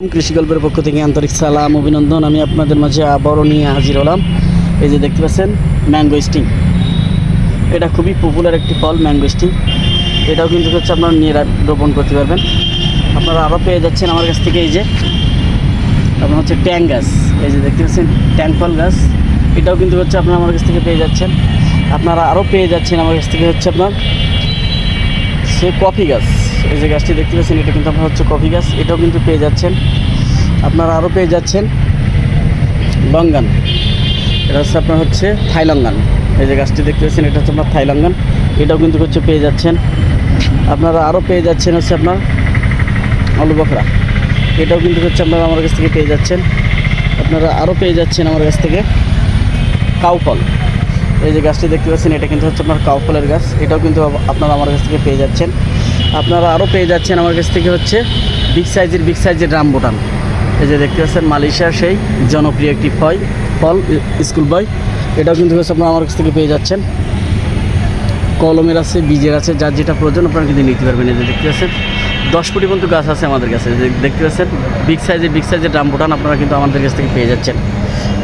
কৃষি গল্পের পক্ষ থেকে আন্তরিক সালাম, অভিনন্দন। আমি আপনাদের মাঝে আবারও নিয়ে হাজির হলাম। এই যে দেখতে পাচ্ছেন, ম্যাঙ্গো স্টিং। এটা খুবই পপুলার একটি ফল, ম্যাঙ্গো স্টিং। এটাও কিন্তু হচ্ছে আপনারা নিয়ে রোপণ করতে পারবেন। আপনারা আরও পেয়ে যাচ্ছেন আমার কাছ থেকে এই যে, আপনার হচ্ছে ট্যাং গাছ। এই যে দেখতে পাচ্ছেন, ট্যাং ফল গাছ। এটাও কিন্তু হচ্ছে আপনারা আমার কাছ থেকে পেয়ে যাচ্ছেন। আপনারা আরও পেয়ে যাচ্ছেন আমার কাছ থেকে হচ্ছে আপনার, সে কফি গাছ। এই যে গাছটি দেখতে পাচ্ছেন, এটা কিন্তু আপনার হচ্ছে কফি গাছ, এটাও কিন্তু পেয়ে যাচ্ছেন। আপনারা আরও পেয়ে যাচ্ছেন লঙ্গান। এটা হচ্ছে আপনার হচ্ছে থাইলঙ্গান। এই যে গাছটি দেখতে পাচ্ছেন, এটা হচ্ছে আপনার থাইলঙ্গান। এটাও কিন্তু হচ্ছে পেয়ে যাচ্ছেন। আপনারা আরও পেয়ে যাচ্ছেন হচ্ছে আপনার আলু বখরা। এটাও কিন্তু হচ্ছে আপনারা আমার কাছ থেকে পেয়ে যাচ্ছেন। আপনারা আরও পেয়ে যাচ্ছেন আমার কাছ থেকে কাউ ফল। এই যে গাছটি দেখতে পাচ্ছেন, এটা কিন্তু হচ্ছে আপনার কাউ ফলের গাছ। এটাও কিন্তু আপনারা আমার কাছ থেকে পেয়ে যাচ্ছেন। আপনারা আরও পেয়ে যাচ্ছেন আমার কাছ থেকে হচ্ছে বিগ সাইজের বিগ সাইজের রামবুটান এই যে দেখতে পাচ্ছেন, মালয়েশিয়ার সেই জনপ্রিয় একটি ফল ফল স্কুল বয় এটাও কিন্তু হচ্ছে আপনারা আমার কাছ থেকে পেয়ে যাচ্ছেন। কলমের আছে, বীজের আছে, যার যেটা প্রয়োজন আপনারা কিন্তু নিতে পারবেন। এই যে দেখতে পাচ্ছেন, দশ কোটি পর্যন্ত গাছ আছে আমাদের কাছে। দেখতে পাচ্ছেন বিগ সাইজের বিগ সাইজের রামবুটান আপনারা কিন্তু আমাদের কাছ থেকে পেয়ে যাচ্ছেন।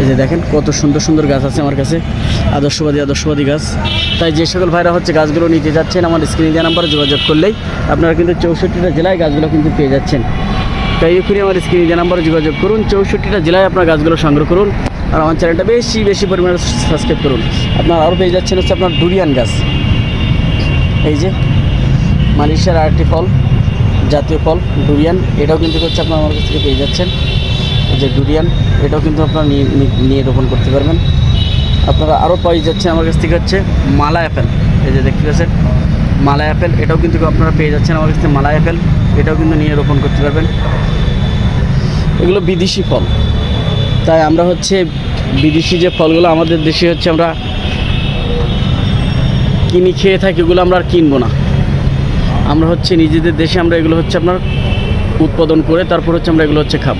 এই যে দেখেন, কত সুন্দর সুন্দর গাছ আছে আমার কাছে। আদর্শবাদী আদর্শবাদী গাছ। তাই যে সকল ভাইরা হচ্ছে গাছগুলো নিতে যাচ্ছেন আমার স্ক্রিনে দেওয়া নাম্বারে যোগাযোগ করলেই আপনারা কিন্তু চৌষট্টিটা জেলায় গাছগুলো কিন্তু পেয়ে যাচ্ছেন। তাই এক্ষুনি আমার স্ক্রিনে দেওয়া নাম্বারে যোগাযোগ করুন, চৌষট্টিটা জেলায় আপনার গাছগুলো সংগ্রহ করুন আর আমার চ্যানেলটা বেশি বেশি পরিমাণে সাবস্ক্রাইব করুন। আপনার আরও পেয়ে যাচ্ছেন হচ্ছে আপনার ডুরিয়ান গাছ। এই যে মালয়েশিয়ার আরেকটি ফল, জাতীয় ফল, ডুরিয়ান, এটাও কিন্তু হচ্ছে আপনার আমার কাছ থেকে পেয়ে যাচ্ছেন। যে ডুরিয়ান, এটাও কিন্তু আপনারা নিয়ে, নিয়ে- রোপণ করতে পারবেন। আপনারা আরও পেয়ে যাচ্ছেন আমার কাছ থেকে হচ্ছে মালা অ্যাপেল এই যে দেখতে পাচ্ছেন, মালা অ্যাপেল এটাও কিন্তু আপনারা পেয়ে যাচ্ছেন আমার কাছ থেকে মালা অ্যাপেল এটাও কিন্তু নিয়ে রোপণ করতে পারবেন। এগুলো বিদেশি ফল। তাই আমরা হচ্ছে বিদেশি যে ফলগুলো আমাদের দেশে হচ্ছে আমরা কিনি খেয়ে থাকি, এগুলো আমরা আর কিনবো না। আমরা হচ্ছে নিজেদের দেশে আমরা এগুলো হচ্ছে আপনার উৎপাদন করে তারপর হচ্ছে আমরা এগুলো হচ্ছে খাব।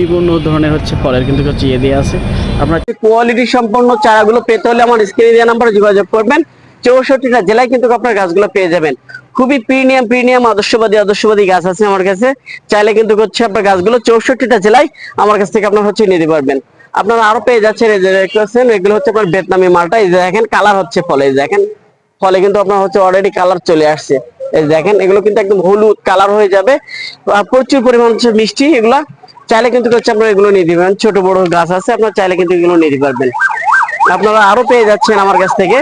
বিভিন্ন ধরনের হচ্ছে ফলের কিন্তু হচ্ছে ইয়ে আছে। আপনার কোয়ালিটি সম্পন্ন চারাগুলো পেতে হলে আমার দেওয়া নাম্বারে যোগাযোগ করবেন। চৌষট্টিটা জেলায় কিন্তু আপনার গাছগুলো পেয়ে যাবেন। খুবই প্রিমিয়াম প্রিমিয়াম আদর্শবাদী আদর্শবাদী গাছ আছে আমার কাছে। চাইলে কিন্তু হচ্ছে আপনার গাছগুলো চৌষট্টিটা জেলায় আমার কাছ থেকে আপনার হচ্ছে নিতে পারবেন। আপনারা আরও পেয়ে যাচ্ছেন এই যে এগুলো হচ্ছে আপনার ভিয়েতনামি মালটা। এই দেখেন কালার হচ্ছে ফলে। এই দেখেন, ফলে কিন্তু আপনার হচ্ছে অলরেডি কালার চলে আসছে। এই দেখেন, এগুলো কিন্তু একদম হলুদ কালার হয়ে যাবে। প্রচুর পরিমাণ হচ্ছে মিষ্টি, এগুলা চাইলে কিন্তু হচ্ছে আপনারা এগুলো নিয়ে দিবেন। ছোট, বড় গাছ আছে, আপনারা চাইলে কিন্তু এগুলো নিতে পারবেন। আপনারা আরও পেয়ে যাচ্ছেন আমার কাছ থেকে।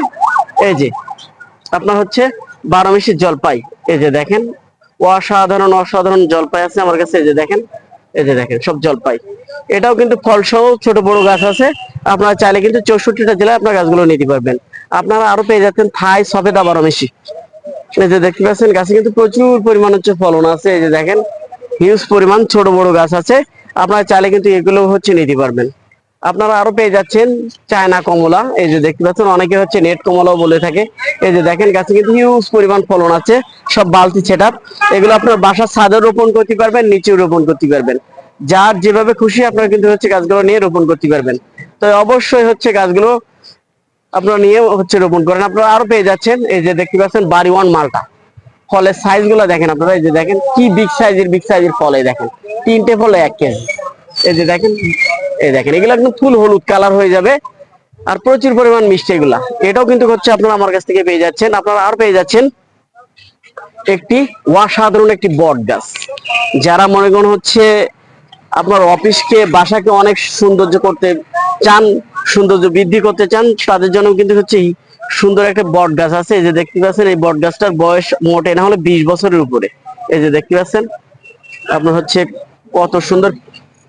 এই যে, আপনার হচ্ছে বারো মিশির জলপাই। এই যে দেখেন, অসাধারণ অসাধারণ জলপাই আছে আমার কাছে। এই যে দেখেন, এই যে দেখেন, সব জলপাই। এটাও কিন্তু ফল সহ ছোট, বড় গাছ আছে। আপনারা চাইলে কিন্তু চৌষট্টিটা জেলায় আপনার গাছগুলো নিতে পারবেন। আপনারা আরও পেয়ে যাচ্ছেন থাই সফেদা বারো মিশি। এই যে দেখতে পাচ্ছেন, গাছে কিন্তু প্রচুর পরিমাণ হচ্ছে ফলন আছে। এই যে দেখেন, হিউজ পরিমাণ ছোট, বড় গাছ আছে। আপনারা চাইলে কিন্তু এগুলো হচ্ছে নিতে পারবেন। আপনারা আরও পেয়ে যাচ্ছেন চায়না কমলা। এই যে দেখতে পাচ্ছেন, অনেকে হচ্ছে নেট কমলাও বলে থাকে। এই যে দেখেন, গাছে কিন্তু হিউজ পরিমাণ ফলন আছে, সব বালতি সেট এগুলো আপনার বাসার ছাদে রোপণ করতে পারবেন, নিচেও রোপণ করতে পারবেন। যার যেভাবে খুশি আপনারা কিন্তু হচ্ছে গাছগুলো নিয়ে রোপণ করতে পারবেন। তো অবশ্যই হচ্ছে গাছগুলো আপনারা নিয়ে হচ্ছে রোপণ করেন। আপনারা আরও পেয়ে যাচ্ছেন, এই যে দেখতে পাচ্ছেন বাড়ি ওয়ান মালটা। ফলের সাইজগুলো দেখেন আপনারা, এই যে দেখেন কি বিগ সাইজের বিগ সাইজের ফল দেখেন। তিনটে ফলে, এক কেজি। এই যে দেখেন, এই দেখেন, এগুলো একদম ফুল হলুদ কালার হয়ে যাবে। আর প্রচুর পরিমাণ মিষ্টি এগুলা। এটাও কিন্তু হচ্ছে আপনারা আমার কাছ থেকে পেয়ে যাচ্ছেন। আপনারা আর পেয়ে যাচ্ছেন একটি অসাধারণ একটি বট গাছ। যারা মনে করেন হচ্ছে আপনার অফিসকে বাসাকে অনেক সৌন্দর্য করতে চান, সৌন্দর্য বৃদ্ধি করতে চান, তাদের জন্য কিন্তু হচ্ছে সুন্দর একটা বট গাছ আছে। এই যে দেখতে পাচ্ছেন, এই বট গাছটার বয়স মোটে না হলে বিশ বছরের উপরে। এই যে দেখতে পাচ্ছেন, আপনার হচ্ছে কত সুন্দর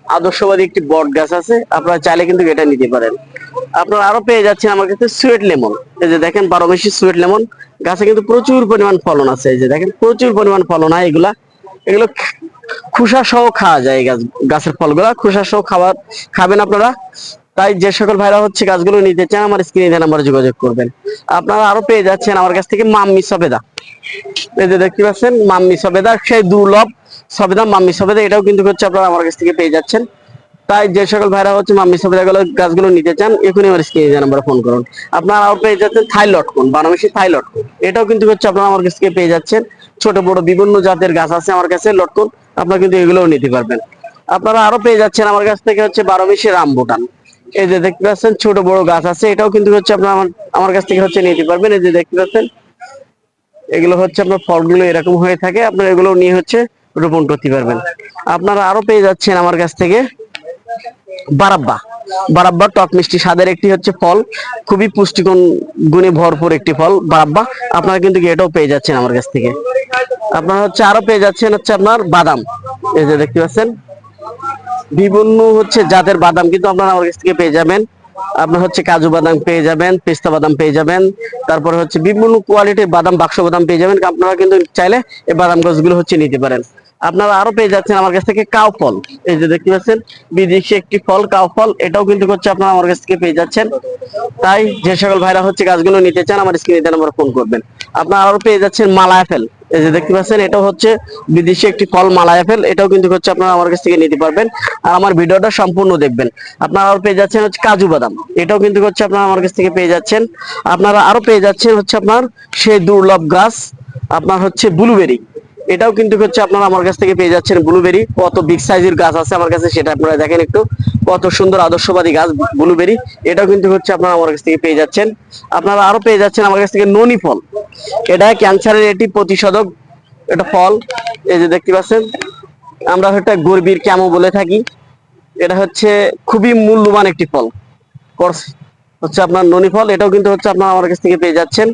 আদর্শবাদী একটি বট গাছ আছে। আপনারা চাইলে কিন্তু এটা নিতে পারেন। আপনারা আরও পেয়ে যাচ্ছেন আমার কাছে সুয়েট লেমন। এই যে দেখেন, বারো মাসি সুয়েট লেমন। গাছে কিন্তু প্রচুর পরিমাণ ফলন আছে। এই যে দেখেন, প্রচুর পরিমাণ ফলন হয় এগুলা। এগুলো খোসা সহ খাওয়া যায় গাছ, গাছের ফলগুলা। খোসা সহ খাবার খাবেন আপনারা। তাই যে সকল ভাইরা হচ্ছে গাছগুলো নিতে চান আমার স্ক্রিনে নাম্বারে যোগাযোগ করবেন। আপনারা আরও পেয়ে যাচ্ছেন আমার কাছ থেকে মাম্মি সবেদা। এই যে দেখতে পাচ্ছেন, মাম্মি সবেদা, সেই দুর্লভ সবেদা, মাম্মি সবেদা, এটাও কিন্তু হচ্ছে আপনারা আমার কাছ থেকে পেয়ে যাচ্ছেন। তাই যে সকল ভাইরা হচ্ছে মাম্মি সবেদা গুলো গাছগুলো নিতে চান, এখনই আমার স্ক্রিনে নাম্বারে ফোন করুন। আপনারা আরও পেয়ে যাচ্ছেন থাই লটকন বানামিশি থাই লটকন এটাও কিন্তু হচ্ছে আপনারা আমার কাছ থেকে পেয়ে যাচ্ছেন। ছোট, বড় বিভিন্ন জাতের গাছ আছে আমার কাছে, লটকন। আপনারা কিন্তু এগুলোও নিতে পারবেন। আপনারা আরও পেয়ে যাচ্ছেন আমার কাছ থেকে হচ্ছে বারো মিশি রামবুটান এই যে দেখতে পাচ্ছেন, ছোট বড় গাছ আছে। এটাও কিন্তু হচ্ছে আপনার আমার কাছ থেকে হচ্ছে নিতে পারবেন। এই যে দেখতে পাচ্ছেন, এগুলো হচ্ছে আপনার ফলগুলো এরকম হয়ে থাকে। আপনারা এগুলো নিয়ে হচ্ছে রোপণ করতে পারবেন। আপনারা আরও পেয়ে যাচ্ছেন আমার কাছ থেকে বারাব্বা। বারাব্বা টক মিষ্টি স্বাদের একটি হচ্ছে ফল। খুবই পুষ্টিগুণ, গুণে ভরপুর একটি ফল, বারাব্বা। আপনারা কিন্তু এটাও পেয়ে যাচ্ছেন আমার কাছ থেকে। আপনারা হচ্ছে আরও পেয়ে যাচ্ছেন হচ্ছে আপনার বাদাম। এই যে দেখতে পাচ্ছেন বিভিন্ন হচ্ছে জাতের বাদাম কিন্তু আপনারা আমার কাছ থেকে পেয়ে যাবেন। আপনার হচ্ছে কাজু বাদাম পেয়ে যাবেন, পেস্তা বাদাম পেয়ে যাবেন, তারপরে হচ্ছে বিভিন্ন কোয়ালিটির বাদাম, বাক্স বাদাম পেয়ে যাবেন। আপনারা কিন্তু চাইলে এই বাদাম গাছগুলো হচ্ছে নিতে পারেন। আপনারা আরও পেয়ে যাচ্ছেন আমার কাছ থেকে কাউ ফল। এই যে দেখতে পাচ্ছেন, বিদেশি একটি ফল, কাউ ফল, এটাও কিন্তু হচ্ছে আপনারা আমার কাছ থেকে পেয়ে যাচ্ছেন। তাই যে সকল ভাইরা হচ্ছে গাছগুলো নিতে চান, আমার স্ক্রিনে নাম্বার ফোন করবেন। আপনারা আরও পেয়ে যাচ্ছেন মালা অ্যাপেল এই যে দেখতে পাচ্ছেন, এটাও হচ্ছে বিদেশি একটি ফল মালা অ্যাপেল এটাও কিন্তু হচ্ছে আপনারা আমার কাছ থেকে নিতে পারবেন। আর আমার ভিডিওটা সম্পূর্ণ দেখবেন। আপনারা আরও পেয়ে যাচ্ছেন হচ্ছে কাজু বাদাম। এটাও কিন্তু হচ্ছে আপনারা আমার কাছ থেকে পেয়ে যাচ্ছেন। আপনারা আরও পেয়ে যাচ্ছেন হচ্ছে আপনার সেই দুর্লভ গাছ, আপনার হচ্ছে ব্লুবেরি। এটাও কিন্তু হচ্ছে আপনারা আমার কাছ থেকে পেয়ে যাচ্ছেন ব্লুবেরি কত বিগ সাইজের গাছ আছে আমার কাছে সেটা আপনারা দেখেন একটু। কত সুন্দর আদর্শবাদী গাছ ব্লুবেরি এটাও কিন্তু হচ্ছে আপনারা আমার কাছ থেকে পেয়ে যাচ্ছেন। আপনারা আরও পেয়ে যাচ্ছেন আমার কাছ থেকে ননি ফল। এটা ক্যান্সারের এটি প্রতিষেধক। এটা ফল। এই যে দেখতে পাচ্ছেন, আমরা এটা গর্বির ক্যামো বলে থাকি। এটা হচ্ছে খুবই মূল্যবান একটি ফল। হচ্ছে আপনার ননি ফল। এটাও কিন্তু হচ্ছে আপনারা আমার কাছ থেকে পেয়ে যাচ্ছেন।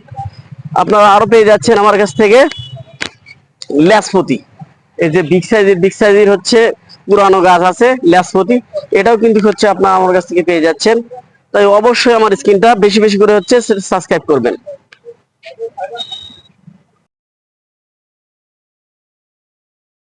আপনারা আরও পেয়ে যাচ্ছেন আমার কাছ থেকে ল্যাসপতি। এই যে বিগ সাইজের বিগ সাইজের হচ্ছে পুরানো গাছ আছে, ল্যাসপতি। এটাও কিন্তু হচ্ছে আপনার আমার কাছ থেকে পেয়ে যাচ্ছেন। তাই অবশ্যই আমার স্ক্রিনটা বেশি বেশি করে হচ্ছে সাবস্ক্রাইব করবেন।